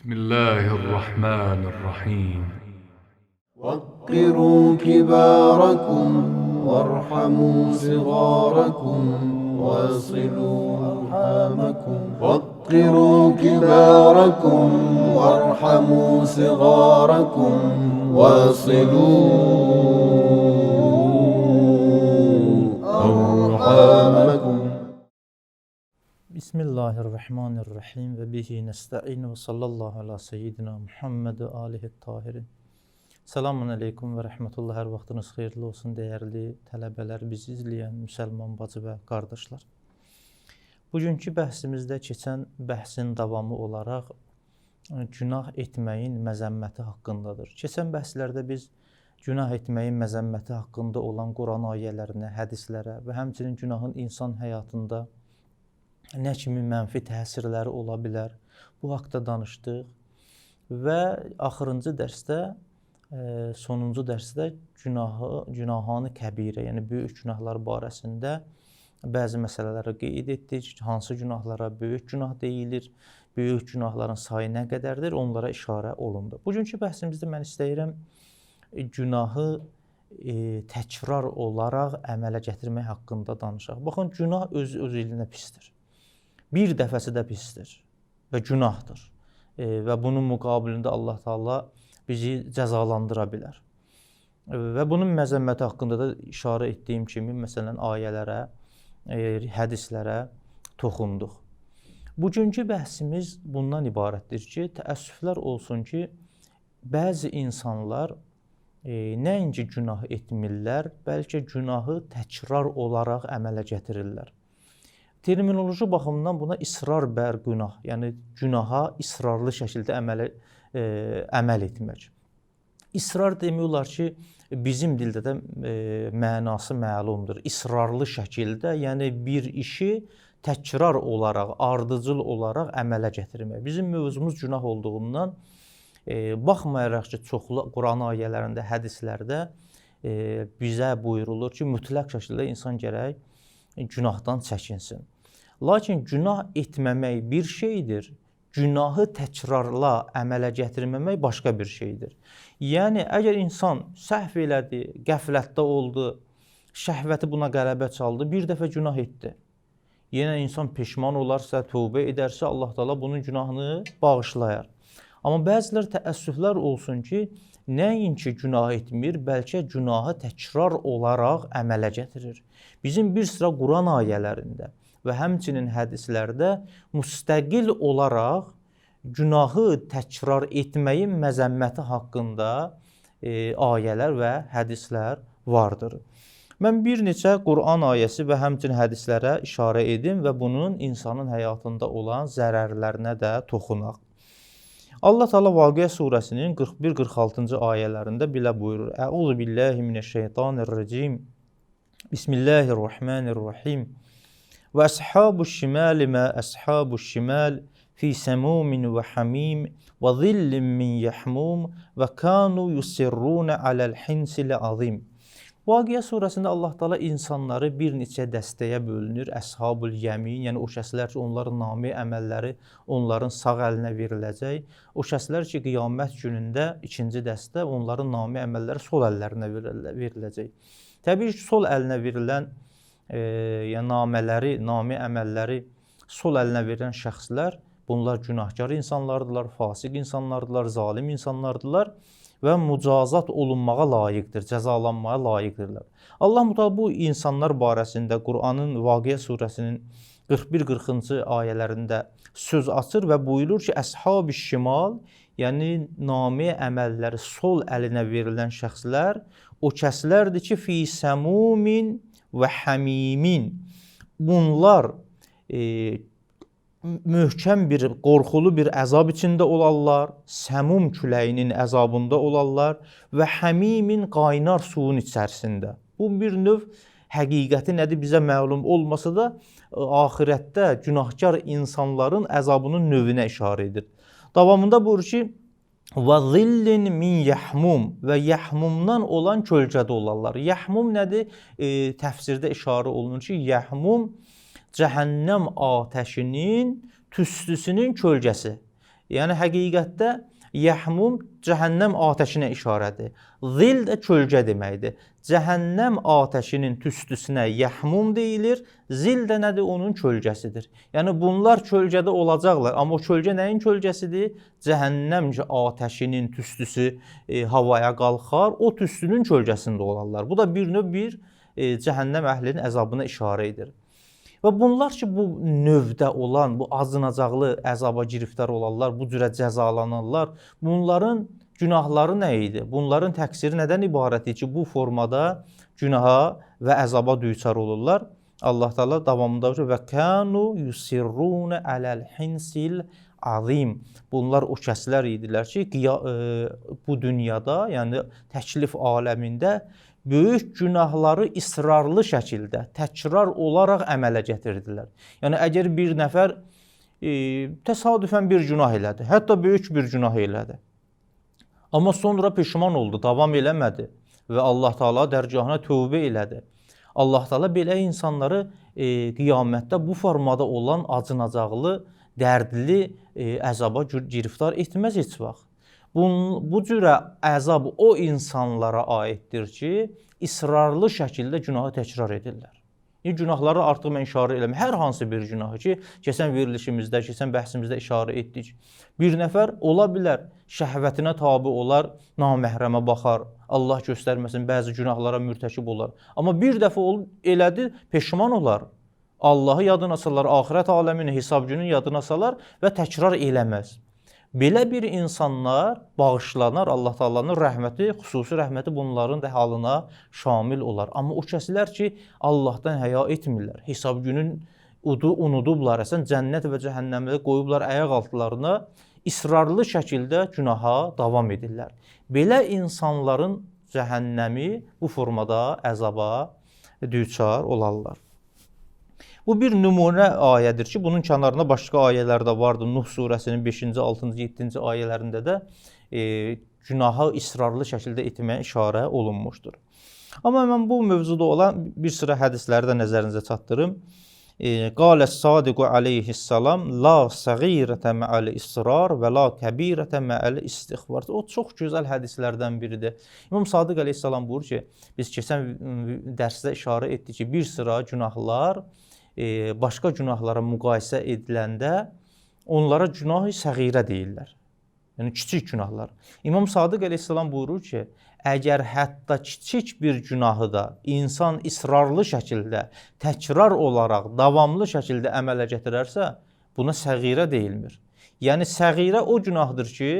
بسم الله الرحمن الرحيم. وقروا كباركم وارحموا صغاركم واصلوا أرحامكم. وقروا كباركم وارحموا صغاركم واصلوا أرحامكم. Bismillahirrahmanirrahim ve bihi nesta'in ve sallallahu ala seyyidina Muhammed ve alihi tahirin. Selamun aleyküm və rəhmətullah. Hər vaxtınız xeyirli olsun, dəyərli tələbələr, bizi izləyən müsəlman bacı və qardaşlar. Bugünkü bəhsimizdə keçən bəhsin davamı olaraq e, günah etməyin məzəmməti haqqındadır. Keçən bəhslərdə biz günah etməyin məzəmməti haqqında olan Quran ayələrinə, hədislərə və həmçinin günahın insan həyatında nə kimi mənfi təsirləri ola bilər? Bu haqqda danışdıq və axırıncı dərsdə e, sonuncu dərsdə günahı, günahanı kəbirə, yəni böyük günahlar barəsində bəzi məsələləri qeyd etdik. Hansı günahlara böyük günah deyilir? Böyük günahların sayı nə qədərdir? Onlara işarə olundu. Bugünkü bəhsimizdə mən istəyirəm e, günahı e, təkrar olaraq əmələ gətirmək haqqında danışaq. Baxın, günah öz özlüyünə pisdir bir dəfəsi də pisdir və günahdır. E, və bunun müqabilində Allah Taala bizi cəzalandıra bilər. E, və bunun məzəmməti haqqında da işarə etdiyim kimi, məsələn, ayələrə, e, hədislərə toxunduq. Bugünkü bəhsimiz bundan ibarətdir ki, təəssüflər olsun ki, bəzi insanlar e, nəinki günah etmirlər, bəlkə günahı təkrar olaraq əmələ gətirirlər. Terminoloji baxımdan buna israr bər günah, yəni günaha israrlı şəkildə əmələ e, əməl etmək. İsrar demək olar ki, bizim dildə də e, mənası məlumdur. İsrarlı şəkildə, yəni bir işi təkrar olaraq, ardıcıl olaraq əmələ gətirmək. Bizim mövzumuz günah olduğundan e, baxmayaraq ki, çoxlu Quran ayələrində, hədislərdə e, bizə buyurulur ki, mütləq şəkildə insan gərək günahdan çəkinsin. Lakin günah etməmək bir şeydir. Günahı təkrarla əmələ gətirməmək başqa bir şeydir. Yəni əgər insan səhv elədi, qəflətdə oldu, şəhvəti buna qələbə çaldı, bir dəfə günah etdi. Yenə insan peşman olarsa, tövbə edərsə, Allah Taala bunun günahını bağışlayar. Amma bəzilər təəssüflər olsun ki, nəinki günah etmir, bəlkə günahı təkrar olaraq əmələ gətirir. Bizim bir sıra Quran ayələrində və həmçinin hədislərdə müstəqil olaraq günahı təkrar etməyin məzəmməti haqqında e, ayələr və hədislər vardır. Mən bir neçə Quran ayəsi və həmçinin hədislərə işarə edim və bunun insanın həyatında olan zərərlərinə də toxunaq. Allah Taala Vaqiə surəsinin 41-46-cı ayələrində belə buyurur: Əuzu billahi mineşşeytanirracim. Bismillahirrahmanirrahim. Və əshabu şimali mə əshabu şimal fi səmumin və hamim və zillin min yəhmum və kanu yusirruna aləl hinsil azim. Vaqiə surəsində Allah Taala insanları bir neçə dəstəyə bölünür. Əshabul Yəmin, yəni o şəxslər ki, onların nami əməlləri onların sağ əlinə veriləcək. O şəxslər ki, qiyamət günündə ikinci dəstə onların nami əməlləri sol əllərinə veriləcək. Təbii ki, sol əlinə verilən e, yəni namələri, nami əməlləri sol əlinə verən şəxslər bunlar günahkar insanlardılar, fasiq insanlardılar, zalim insanlardılar və mücazat olunmağa layiqdir, cəzalanmaya layiqdirlər. Allah Mütəala bu insanlar barəsində Qur'anın Vaqiə surəsinin 41-40-cı ayələrində söz açır və buyurur ki, əshab-ı şimal, yəni nami əməlləri sol əlinə verilən şəxslər o kəslərdir ki, fi səmumin və həmimin bunlar e, möhkəm bir, qorxulu bir əzab içində olarlar, səmum küləyinin əzabında olarlar və həmimin qaynar suyun içərisində. Bu bir növ həqiqəti nədir bizə məlum olmasa da axirətdə günahkar insanların əzabının növünə işarə edir. Davamında buyurur ki, və zillin min yəhmum və yəhmumdan olan kölgədə olarlar. Yəhmum nədir? E, təfsirdə işarə olunur ki, yəhmum cəhənnəm atəşinin tüstüsünün kölgəsi. Yəni həqiqətdə yəhmum cəhənnəm atəşinə işarədir. Zil də kölgə deməkdir. Cəhənnəm atəşinin tüstüsünə yəhmum deyilir. Zil də nədir? Onun kölgəsidir. Yəni bunlar kölgədə olacaqlar, amma o kölgə nəyin kölgəsidir? Cəhənnəm atəşinin tüstüsü e, havaya qalxar, o tüstünün kölgəsində olarlar. Bu da bir növ bir e, cəhənnəm əhlinin əzabına işarə edir. Və bunlar ki, bu növdə olan, bu acınacaqlı əzaba giriftar olanlar, bu cürə cəzalananlar, bunların günahları nə idi? Bunların təqsiri nədən ibarət idi ki, bu formada günaha və əzaba düçar olurlar? Allah Taala davamında və kanu yusirrun aləl hinsil azim. Bunlar o kəslər idilər ki, e, bu dünyada, yəni təklif aləmində böyük günahları israrlı şəkildə təkrar olaraq əmələ gətirdilər. Yəni əgər bir nəfər e, təsadüfən bir günah elədi, hətta böyük bir günah elədi. Amma sonra peşman oldu, davam eləmədi və Allah Taala dərgahına tövbə elədi. Allah Taala belə insanları e, qiyamətdə bu formada olan acınacaqlı, dərdli e, əzaba giriftar etməz heç vaxt. Bun, bu cürə əzab o insanlara aiddir ki, israrlı şəkildə günahı təkrar edirlər. Yəni günahları artıq mən işarə eləmirəm. Hər hansı bir günahı ki, keçən verilişimizdə, keçən bəhsimizdə işarə etdik. Bir nəfər ola bilər şəhvətinə tabe olar, naməhrəmə baxar, Allah göstərməsin, bəzi günahlara mürtəkib olar. Amma bir dəfə olub elədi, peşman olar. Allahı yadına salar, axirət aləmini, hesab gününü yadına salar və təkrar eləməz. Belə bir insanlar bağışlanar, Allah Taala'nın rəhməti, xüsusi rəhməti bunların da halına şamil olar. Amma o kəslər ki, Allahdan həya etmirlər, hesab günün udu unudublar, əsən cənnət və cəhənnəmdə qoyublar ayaq altlarına, israrlı şəkildə günaha davam edirlər. Belə insanların cəhənnəmi bu formada əzaba düçar olarlar. Bu bir nümunə ayədir ki, bunun kənarında başqa ayələr də vardı. Nuh surəsinin 5-ci, 6-cı, 7-ci ayələrində də e, günahı israrlı şəkildə etməyə işarə olunmuşdur. Amma mən bu mövzuda olan bir sıra hədisləri də nəzərinizə çatdırım. E, Qalə Sadiqu aleyhissalam la səğirətə mə'al israr və la kəbirətə mə'al istighfar. O çox gözəl hədislərdən biridir. İmam Sadiq aleyhissalam buyurur ki, biz keçən dərsdə işarə etdik ki, bir sıra günahlar başqa günahlara müqayisə ediləndə onlara günah-ı səğirə deyirlər. Yəni kiçik günahlar. İmam Sadiq əleyhissalam buyurur ki, əgər hətta kiçik bir günahı da insan israrlı şəkildə, təkrar olaraq, davamlı şəkildə əmələ gətirərsə, buna səğirə deyilmir. Yəni səğirə o günahdır ki,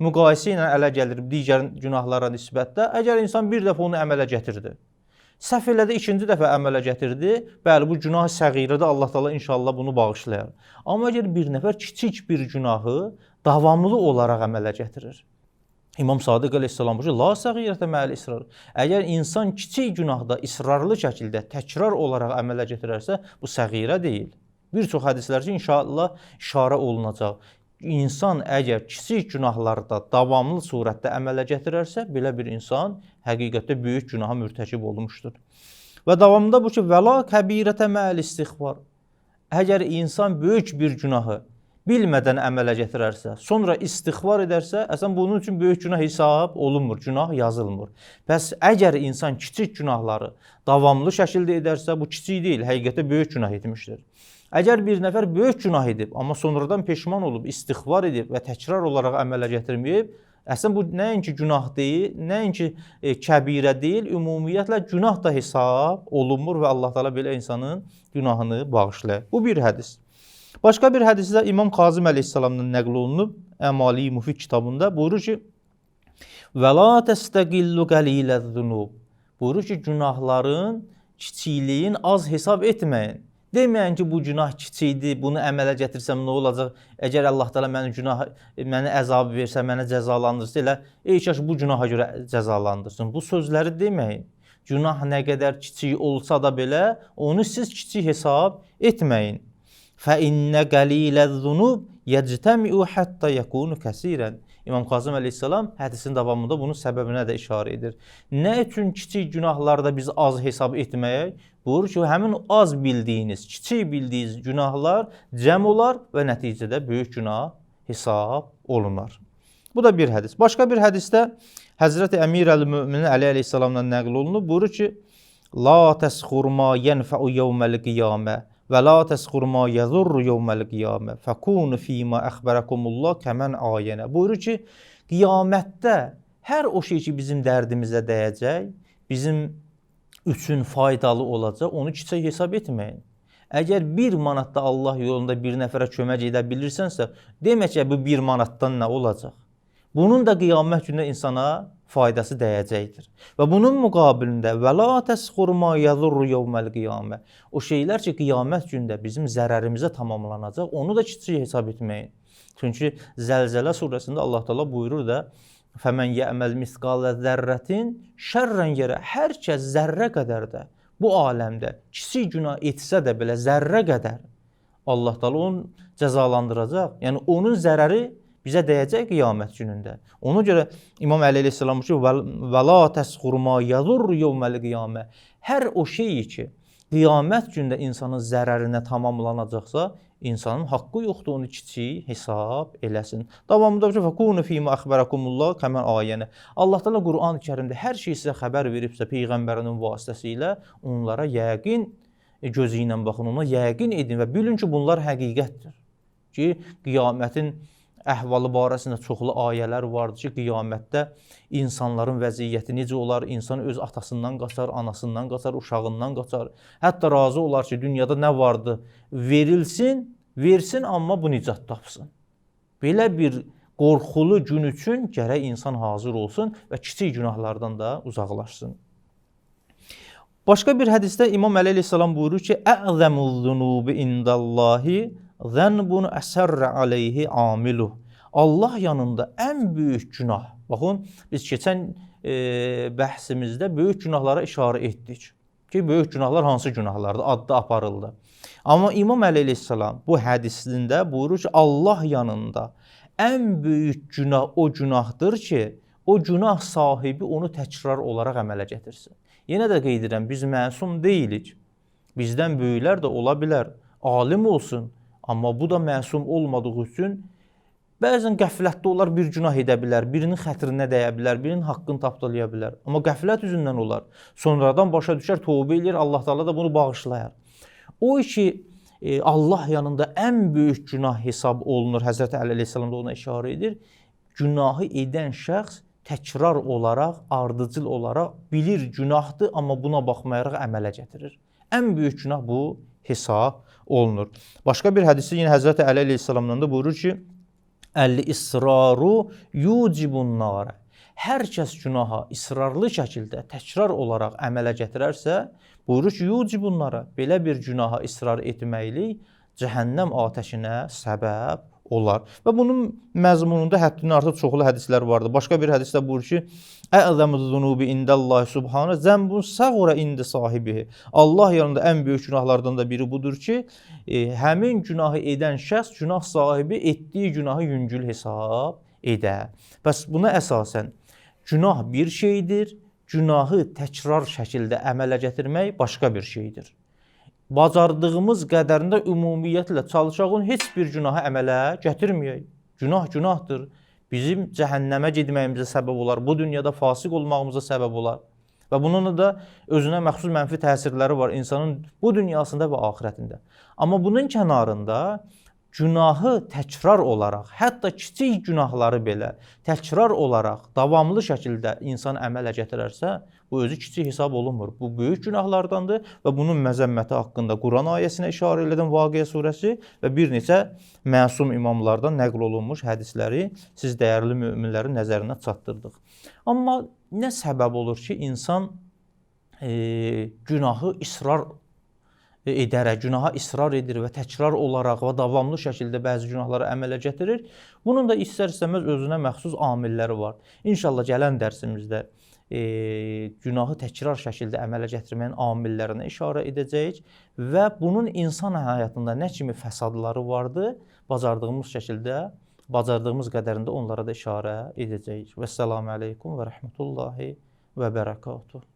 müqayisə ilə ələ gəlir digər günahlara nisbətdə. Əgər insan bir dəfə onu əmələ gətirdi, Səhv elədi, ikinci dəfə əmələ gətirdi. Bəli, bu günah səğirədir. Allah Taala inşallah bunu bağışlayar. Amma əgər bir nəfər kiçik bir günahı davamlı olaraq əmələ gətirir. İmam Sadiq əleyhissalam buyurur: "La səğirətə mə'al israr." Əgər insan kiçik günahda israrlı şəkildə təkrar olaraq əmələ gətirərsə, bu səğirə deyil. Bir çox hədislər ki, inşallah işarə olunacaq insan əgər kiçik günahlarda davamlı surətdə əmələ gətirərsə, belə bir insan həqiqətdə böyük günaha mürtəkib olmuşdur. Və davamında bu ki, vəla kəbirətə məl istighfar. Əgər insan böyük bir günahı bilmədən əmələ gətirərsə, sonra istighfar edərsə, əslən bunun üçün böyük günah hesab olunmur, günah yazılmır. Bəs əgər insan kiçik günahları davamlı şəkildə edərsə, bu kiçik deyil, həqiqətdə böyük günah etmişdir. Əgər bir nəfər böyük günah edib, amma sonradan peşman olub, istighfar edib və təkrar olaraq əmələ gətirməyib, əslən bu nəinki günah deyil, nəinki e, kəbirə deyil, ümumiyyətlə günah da hesab olunmur və Allah Taala belə insanın günahını bağışlayır. Bu bir hədis. Başqa bir hədisdə İmam Kazım əleyhissalamdan nəql olunub Əmali Mufid kitabında buyurur ki: "Və la təstəqillu qaliləz-zunub." Buyurur ki, günahların kiçikliyin az hesab etməyin. Deməyin ki, bu günah kiçikdir, bunu əmələ gətirsəm nə olacaq? Əgər Allah Taala məni günah məni əzab versə, mənə cəzalandırsa, elə ey kaş bu günaha görə cəzalandırsın. Bu sözləri deməyin. Günah nə qədər kiçik olsa da belə, onu siz kiçik hesab etməyin. Fə innə qaliləz-zunub yectəmiu hatta yakunu kəsirən. İmam Kazım əleyhissalam hədisin davamında bunun səbəbinə də işarə edir. Nə üçün kiçik günahlarda biz az hesab etməyək? Buyurur ki, həmin az bildiyiniz, kiçik bildiyiniz günahlar cəm olar və nəticədə böyük günah hesab olunar. Bu da bir hədis. Başqa bir hədisdə Həzrəti Əmir əl-Möminin Əli əleyhissalamdan nəql olunub. Buyurur ki: "La təsxur ma yenfa'u yawmal qiyamə və la təsxur ma yadurru yawmal qiyamə. Fəkunu fi ma əxbərəkumullah kəmən ayənə." Buyurur ki, qiyamətdə hər o şey ki bizim dərdimizə dəyəcək, bizim üçün faydalı olacaq, onu kiçik hesab etməyin. Əgər 1 manatda Allah yolunda bir nəfərə kömək edə bilirsənsə, demək ki, bu 1 manatdan nə olacaq? Bunun da qiyamət günündə insana faydası dəyəcəkdir. Və bunun müqabilində və la təsxur ma yadurru yawmal qiyamə. O şeylər ki, qiyamət günündə bizim zərərimizə tamamlanacaq, onu da kiçik hesab etməyin. Çünki Zəlzələ surəsində Allah Taala buyurur da: "Fəmən yə'məl misqalə zərrətin şərrən yerə." Hər kəs zərrə qədər də bu aləmdə kiçik günah etsə də belə zərrə qədər Allah Taala onu cəzalandıracaq. Yəni onun zərəri bizə dəyəcək qiyamət günündə. Ona görə İmam Əli əleyhissalam ki, "Və la təsxur ma yadurru yawmal qiyamə." Hər o şey ki, qiyamət günündə insanın zərərinə tamamlanacaqsa, insanın haqqı yoxdur onu kiçik hesab eləsin. Davamında ki, "Fəkunu fīmə əxbərəkumullah kəmən ayənə." Allah Taala Quran-Kərimdə hər şey sizə xəbər veribsə peyğəmbərinin vasitəsilə onlara yəqin e, gözü ilə baxın, ona yəqin edin və bilin ki, bunlar həqiqətdir. Ki, qiyamətin əhvalı barəsində çoxlu ayələr vardır ki, qiyamətdə insanların vəziyyəti necə olar? İnsan öz atasından qaçar, anasından qaçar, uşağından qaçar. Hətta razı olar ki, dünyada nə vardı? Verilsin, versin, amma bu nicat tapsın. Belə bir qorxulu gün üçün gərək insan hazır olsun və kiçik günahlardan da uzaqlaşsın. Başqa bir hədisdə İmam Əli əleyhissalam buyurur ki: "Əzəmuz zunubi indallahi zənbun əsərrə aleyhi amiluh." Allah yanında ən böyük günah. Baxın, biz keçən e, bəhsimizdə böyük günahlara işarə etdik. Ki, böyük günahlar hansı günahlardır? Adda aparıldı. Amma İmam əleyhissalam bu hədisində buyurur ki, Allah yanında ən böyük günah o günahdır ki, o günah sahibi onu təkrar olaraq əmələ gətirsin. Yenə də qeyd edirəm, biz məsum deyilik. Bizdən böyüklər də ola bilər, alim olsun, amma bu da məsum olmadığı üçün bəzən qəflətdə olar bir günah edə bilər, birinin xətrinə dəyə bilər, birinin haqqını tapdalaya bilər. Amma qəflət üzündən olar. Sonradan başa düşər, tövbə eləyir, Allah Taala da bunu bağışlayar. O ki e, Allah yanında ən böyük günah hesab olunur. Həzrət Əli əleyhissalam da ona işarə edir. Günahı edən şəxs təkrar olaraq, ardıcıl olaraq bilir günahdır, amma buna baxmayaraq əmələ gətirir. Ən böyük günah bu hesab olunur. Başqa bir hədisdə yenə Həzrət Əli əleyhissalamdan da buyurur ki: "Əl-israru yucibun nar." Hər kəs günaha israrlı şəkildə təkrar olaraq əmələ gətirərsə, buyurur ki, yucibun nara. Belə bir günaha israr etməklik cəhənnəm atəşinə səbəb olar. Və bunun məzmununda həddindən artıq çoxlu hədislər vardır. Başqa bir hədisdə buyurur ki: "Əzəmu zunubi indallahi subhana zənbun səğura indi sahibihi." Allah yanında ən böyük günahlardan da biri budur ki, e, həmin günahı edən şəxs günah sahibi etdiyi günahı yüngül hesab edə. Bəs buna əsasən günah bir şeydir, günahı təkrar şəkildə əmələ gətirmək başqa bir şeydir bacardığımız qədərində ümumiyyətlə çalışağın heç bir günaha əmələ gətirməyək. Günah günahdır. Bizim cəhənnəmə getməyimizə səbəb olar. Bu dünyada fasiq olmağımıza səbəb olar. Və bunun da özünə məxsus mənfi təsirləri var insanın bu dünyasında və axirətində. Amma bunun kənarında günahı təkrar olaraq, hətta kiçik günahları belə təkrar olaraq davamlı şəkildə insan əmələ gətirərsə, bu özü kiçik hesab olunmur. Bu böyük günahlardandır və bunun məzəmməti haqqında Quran ayəsinə işarə edən Vaqiə surəsi və bir neçə məsum imamlardan nəql olunmuş hədisləri siz dəyərli möminlərin nəzərinə çatdırdıq. Amma nə səbəb olur ki, insan e, günahı israr edərək günaha israr edir və təkrar olaraq və davamlı şəkildə bəzi günahlara əmələ gətirir. Bunun da istər-istəməz özünə məxsus amilləri var. İnşallah gələn dərsimizdə e, günahı təkrar şəkildə əmələ gətirməyin amillərinə işarə edəcəyik və bunun insan həyatında nə kimi fəsadları vardı, bacardığımız şəkildə, bacardığımız qədərində onlara da işarə edəcəyik. Vəssalamu aleykum və rəhmətullahi və bərəkatuhu.